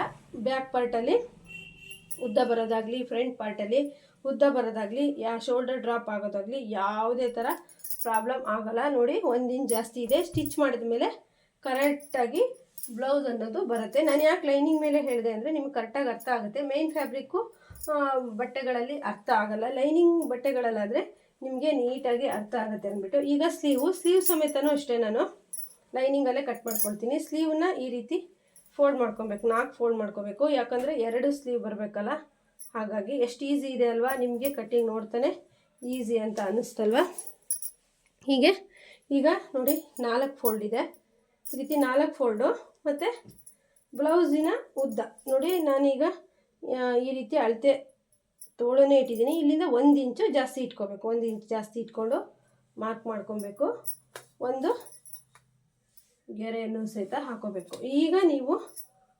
ಬ್ಯಾಕ್ ಪಾರ್ಟಲ್ಲಿ ಉದ್ದ ಬರೋದಾಗಲಿ ಫ್ರಂಟ್ ಪಾರ್ಟಲ್ಲಿ ಉದ್ದ ಬರೋದಾಗಲಿ, ಯಾ ಶೋಲ್ಡರ್ ಡ್ರಾಪ್ ಆಗೋದಾಗಲಿ ಯಾವುದೇ ಥರ ಪ್ರಾಬ್ಲಮ್ ಆಗಲ್ಲ. ನೋಡಿ, ಒಂದು ಇಂಚ್ ಜಾಸ್ತಿ ಇದೆ. ಸ್ಟಿಚ್ ಮಾಡಿದ ಮೇಲೆ ಕರೆಕ್ಟಾಗಿ ಬ್ಲೌಸ್ ಅನ್ನೋದು ಬರುತ್ತೆ. ನಾನು ಯಾಕೆ ಲೈನಿಂಗ್ ಮೇಲೆ ಹೇಳಿದೆ ಅಂದರೆ ನಿಮ್ಗೆ ಕರೆಕ್ಟಾಗಿ ಅರ್ಥ ಆಗುತ್ತೆ. ಮೇನ್ ಫ್ಯಾಬ್ರಿಕ್ಕು ಬಟ್ಟೆಗಳಲ್ಲಿ ಅರ್ಥ ಆಗಲ್ಲ. ಲೈನಿಂಗ್ ಬಟ್ಟೆಗಳಲ್ಲಾದರೆ ನಿಮಗೆ ನೀಟಾಗಿ ಅರ್ಥ ಆಗುತ್ತೆ ಅಂದ್ಬಿಟ್ಟು. ಈಗ ಸ್ಲೀವು ಸ್ಲೀವ್ ಸಮೇತನೂ ಅಷ್ಟೇ ನಾನು ಲೈನಿಂಗಲ್ಲೇ ಕಟ್ ಮಾಡ್ಕೊಳ್ತೀನಿ. ಸ್ಲೀವ್ನ ಈ ರೀತಿ ಫೋಲ್ಡ್ ಮಾಡ್ಕೊಬೇಕು. ನಾಲ್ಕು ಫೋಲ್ಡ್ ಮಾಡ್ಕೋಬೇಕು. ಯಾಕಂದರೆ ಎರಡು ಸ್ಲೀವ್ ಬರಬೇಕಲ್ಲ? ಹಾಗಾಗಿ ಎಷ್ಟು ಈಸಿ ಇದೆ ಅಲ್ವಾ? ನಿಮಗೆ ಕಟ್ಟಿಂಗ್ ನೋಡ್ತಾನೆ ಈಸಿ ಅಂತ ಅನ್ನಿಸ್ತಲ್ವ ಹೀಗೆ. ಈಗ ನೋಡಿ, ನಾಲ್ಕು ಫೋಲ್ಡ್ ಇದೆ. ಈ ರೀತಿ ನಾಲ್ಕು ಫೋಲ್ಡು ಮತ್ತು ಬ್ಲೌಸಿನ ಉದ್ದ. ನೋಡಿ, ನಾನೀಗ ಈ ರೀತಿ ಅಳತೆ ತೋಳನೇ ಇಟ್ಟಿದ್ದೀನಿ. ಇಲ್ಲಿಂದ ಒಂದು ಇಂಚು ಜಾಸ್ತಿ ಇಟ್ಕೋಬೇಕು. ಒಂದು ಇಂಚು ಜಾಸ್ತಿ ಇಟ್ಕೊಂಡು ಮಾರ್ಕ್ ಮಾಡ್ಕೊಬೇಕು. ಒಂದು ಗೆರೆಯನ್ನು ಸಹಿತ ಹಾಕೋಬೇಕು. ಈಗ ನೀವು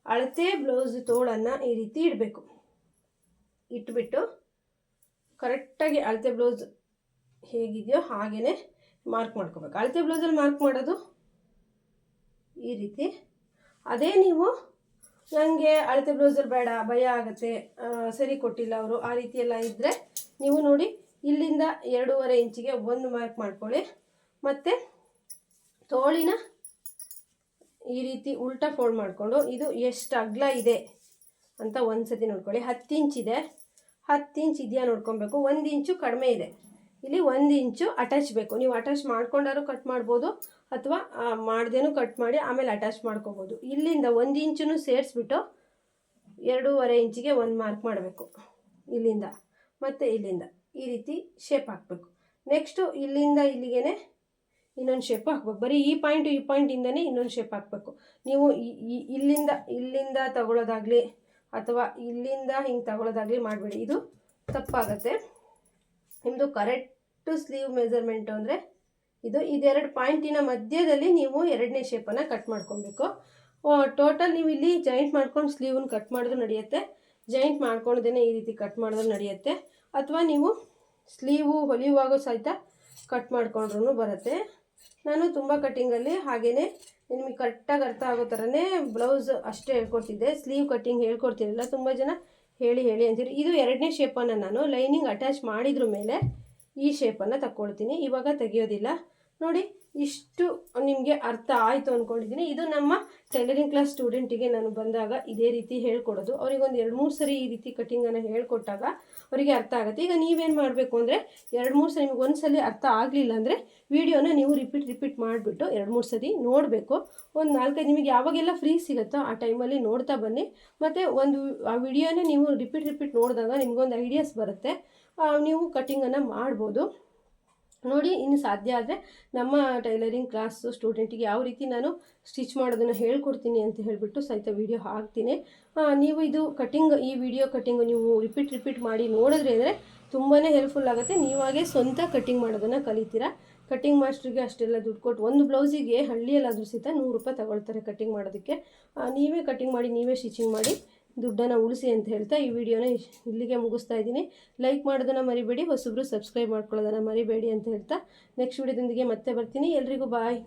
ಅಳತೆ ಬ್ಲೌಸ್ ತೋಳನ್ನು ಈ ರೀತಿ ಇಡಬೇಕು. ಇಟ್ಬಿಟ್ಟು ಕರೆಕ್ಟಾಗಿ ಅಳತೆ ಬ್ಲೌಸ್ ಹೇಗಿದೆಯೋ ಹಾಗೇ ಮಾರ್ಕ್ ಮಾಡ್ಕೋಬೇಕು. ಅಳತೆ ಬ್ಲೌಸಲ್ಲಿ ಮಾರ್ಕ್ ಮಾಡೋದು ಈ ರೀತಿ. ಅದೇ ನೀವು ನನಗೆ ಅಳತೆ ಬ್ಲೌಸಲ್ಲಿ ಬೇಡ, ಭಯ ಆಗುತ್ತೆ ಸರಿ ಕೊಟ್ಟಿಲ್ಲ ಅವರು, ಆ ರೀತಿ ಎಲ್ಲ ಇದ್ದರೆ ನೀವು ನೋಡಿ ಇಲ್ಲಿಂದ ಎರಡೂವರೆ ಇಂಚಿಗೆ ಒಂದು ಮಾರ್ಕ್ ಮಾಡ್ಕೊಳ್ಳಿ. ಮತ್ತು ತೋಳಿನ ಈ ರೀತಿ ಉಲ್ಟಾ ಫೋಲ್ಡ್ ಮಾಡಿಕೊಂಡು ಇದು ಎಷ್ಟು ಅಗಲ ಇದೆ ಅಂತ ಒಂದು ಸತಿ ನೋಡ್ಕೊಳ್ಳಿ. ಹತ್ತು ಇದೆ. ಹತ್ತು ಇಂಚ್ ಇದೆಯಾ ನೋಡ್ಕೊಬೇಕು. ಒಂದು ಇಂಚು ಕಡಿಮೆ ಇದೆ. ಇಲ್ಲಿ ಒಂದು ಇಂಚು ಅಟ್ಯಾಚ್ ಬೇಕು. ನೀವು ಅಟ್ಯಾಚ್ ಮಾಡ್ಕೊಂಡಾರು ಕಟ್ ಮಾಡ್ಬೋದು ಅಥವಾ ಮಾಡ್ದೇನು ಕಟ್ ಮಾಡಿ ಆಮೇಲೆ ಅಟ್ಯಾಚ್ ಮಾಡ್ಕೋಬೋದು. ಇಲ್ಲಿಂದ ಒಂದು ಇಂಚು ಸೇರಿಸ್ಬಿಟ್ಟು ಎರಡೂವರೆ ಇಂಚಿಗೆ ಒಂದು ಮಾರ್ಕ್ ಮಾಡಬೇಕು. ಇಲ್ಲಿಂದ. ಮತ್ತು ಇಲ್ಲಿಂದ. ಈ ರೀತಿ ಶೇಪ್ ಹಾಕಬೇಕು. ನೆಕ್ಸ್ಟು ಇಲ್ಲಿಂದ ಇಲ್ಲಿಗೆ ಇನ್ನೊಂದು ಶೇಪ್ ಹಾಕ್ಬೇಕು. ಬರೀ ಈ ಪಾಯಿಂಟು ಈ ಪಾಯಿಂಟಿಂದನೇ ಇನ್ನೊಂದು ಶೇಪ್ ಹಾಕಬೇಕು. ನೀವು ಇಲ್ಲಿಂದ ಇಲ್ಲಿಂದ ತಗೊಳ್ಳೋದಾಗಲಿ ಅಥವಾ ಇಲ್ಲಿಂದ ಹಿಂಗೆ ತಗೊಳ್ಳೋದಾಗಲಿ ಮಾಡಬೇಡಿ. ಇದು ತಪ್ಪಾಗತ್ತೆ. ನಿಮ್ಮದು ಕರೆಕ್ಟು ಸ್ಲೀವ್ ಮೆಜರ್ಮೆಂಟು ಅಂದರೆ ಇದು ಇದೆರಡು ಪಾಯಿಂಟಿನ ಮಧ್ಯದಲ್ಲಿ ನೀವು ಎರಡನೇ ಶೇಪನ್ನು ಕಟ್ ಮಾಡ್ಕೊಬೇಕು. ಟೋಟಲ್ ನೀವು ಇಲ್ಲಿ ಜಾಯಿಂಟ್ ಮಾಡ್ಕೊಂಡು ಸ್ಲೀವನ್ನು ಕಟ್ ಮಾಡಿದ್ರು ನಡೆಯುತ್ತೆ. ಜಾಯಿಂಟ್ ಮಾಡ್ಕೊಳ್ದೇ ಈ ರೀತಿ ಕಟ್ ಮಾಡಿದ್ರು ನಡೆಯುತ್ತೆ. ಅಥವಾ ನೀವು ಸ್ಲೀವು ಹೊಲಿಯುವಾಗ ಸಹಿತ ಕಟ್ ಮಾಡ್ಕೊಂಡ್ರೂ ಬರುತ್ತೆ. ನಾನು ತುಂಬ ಕಟ್ಟಿಂಗಲ್ಲಿ ಹಾಗೆಯೇ ನಿಮಗೆ ಕರೆಕ್ಟಾಗಿ ಅರ್ಥ ಆಗೋ ಥರನೇ ಬ್ಲೌಸ್ ಅಷ್ಟೇ ಹೇಳ್ಕೊಡ್ತಿದ್ದೆ. Sleeve cutting ಹೇಳ್ಕೊಡ್ತಿರಲಿಲ್ಲ. ತುಂಬ ಜನ ಹೇಳಿ ಹೇಳಿ ಅಂತೀರಿ ಇದು ಎರಡನೇ ಶೇಪನ್ನು ನಾನು ಲೈನಿಂಗ್ ಅಟ್ಯಾಚ್ ಮಾಡಿದ್ರ ಮೇಲೆ ಈ ಶೇಪನ್ನು ತಗೊಳ್ತೀನಿ ಇವಾಗ ತೆಗಿಯೋದಿಲ್ಲ. ನೋಡಿ ಇಷ್ಟು ನಿಮಗೆ ಅರ್ಥ ಆಯಿತು ಅಂದ್ಕೊಂಡಿದ್ದೀನಿ ಇದು ನಮ್ಮ ಟೈಲರಿಂಗ್ ಕ್ಲಾಸ್ ಸ್ಟೂಡೆಂಟಿಗೆ ನಾನು ಬಂದಾಗ ಇದೇ ರೀತಿ ಹೇಳ್ಕೊಡೋದು. ಅವ್ರಿಗೆ ಒಂದು ಎರಡು ಮೂರು ಸರಿ ಈ ರೀತಿ ಕಟ್ಟಿಂಗನ್ನು ಹೇಳ್ಕೊಟ್ಟಾಗ ಅವರಿಗೆ ಅರ್ಥ ಆಗುತ್ತೆ. ಈಗ ನೀವೇನು ಮಾಡಬೇಕು ಅಂದರೆ ಎರಡು ಮೂರು ಸರಿ ನಿಮಗೆ ಒಂದು ಅರ್ಥ ಆಗಲಿಲ್ಲ ಅಂದರೆ ವೀಡಿಯೋನ ನೀವು ರಿಪೀಟ್ ರಿಪೀಟ್ ಮಾಡಿಬಿಟ್ಟು ಎರಡು ಮೂರು ಸರಿ ನೋಡಬೇಕು. ಒಂದು ನಾಲ್ಕೈದು ನಿಮಗೆ ಯಾವಾಗೆಲ್ಲ ಫ್ರೀ ಸಿಗುತ್ತೋ ಆ ಟೈಮಲ್ಲಿ ನೋಡ್ತಾ ಬನ್ನಿ. ಮತ್ತು ಒಂದು ಆ ವಿಡಿಯೋನ ನೀವು ರಿಪೀಟ್ ರಿಪೀಟ್ ನೋಡಿದಾಗ ನಿಮಗೊಂದು ಐಡಿಯಾಸ್ ಬರುತ್ತೆ. ನೀವು ಕಟ್ಟಿಂಗನ್ನು ಮಾಡ್ಬೋದು. ನೋಡಿ ಇನ್ನು ಸಾಧ್ಯ ಆದರೆ ನಮ್ಮ ಟೈಲರಿಂಗ್ ಕ್ಲಾಸ್ ಸ್ಟೂಡೆಂಟಿಗೆ ಯಾವ ರೀತಿ ನಾನು ಸ್ಟಿಚ್ ಮಾಡೋದನ್ನು ಹೇಳ್ಕೊಡ್ತೀನಿ ಅಂತ ಹೇಳಿಬಿಟ್ಟು ಸಹಿತ ವೀಡಿಯೋ ಹಾಕ್ತೀನಿ. ನೀವು ಇದು ಕಟಿಂಗ್ ಈ ವಿಡಿಯೋ ಕಟಿಂಗ್ ನೀವು ರಿಪೀಟ್ ರಿಪೀಟ್ ಮಾಡಿ ನೋಡಿದ್ರೆ ಅಂದರೆ ತುಂಬಾ ಹೆಲ್ಪ್ಫುಲ್ ಆಗುತ್ತೆ. ನೀವಾಗೆ ಸ್ವಂತ ಕಟಿಂಗ್ ಮಾಡೋದನ್ನು ಕಲಿತೀರಾ? ಕಟಿಂಗ್ ಮಾಸ್ಟ್ರಿಗೆ ಅಷ್ಟೆಲ್ಲ ದುಡ್ಡು ಕೊಟ್ಟು ಒಂದು ಬ್ಲೌಸಿಗೆ ಹಳ್ಳಿಯಲ್ಲಾದರೂ ಸಹಿತ ನೂರು ರೂಪಾಯಿ ತಗೊಳ್ತಾರೆ ಕಟಿಂಗ್ ಮಾಡೋದಕ್ಕೆ. ನೀವೇ ಕಟಿಂಗ್ ಮಾಡಿ, ನೀವೇ ಸ್ಟಿಚಿಂಗ್ ಮಾಡಿ. ದುಡ್ಡನ್ನು ಉಳಿಸಿ ಅಂತ ಹೇಳ್ತಾ ಈ ವಿಡಿಯೋನ ಇಲ್ಲಿಗೆ ಮುಗಿಸ್ತಾ ಇದ್ದೀನಿ. ಲೈಕ್ ಮಾಡೋದನ್ನು ಮರಿಬೇಡಿ, ಹೊಸಬ್ರು ಸಬ್ಸ್ಕ್ರೈಬ್ ಮಾಡ್ಕೊಳ್ಳೋದನ್ನು ಮರಿಬೇಡಿ ಅಂತ ಹೇಳ್ತಾ ನೆಕ್ಸ್ಟ್ ವಿಡಿಯೋದೊಂದಿಗೆ ಮತ್ತೆ ಬರ್ತೀನಿ. ಎಲ್ರಿಗೂ ಬಾಯ್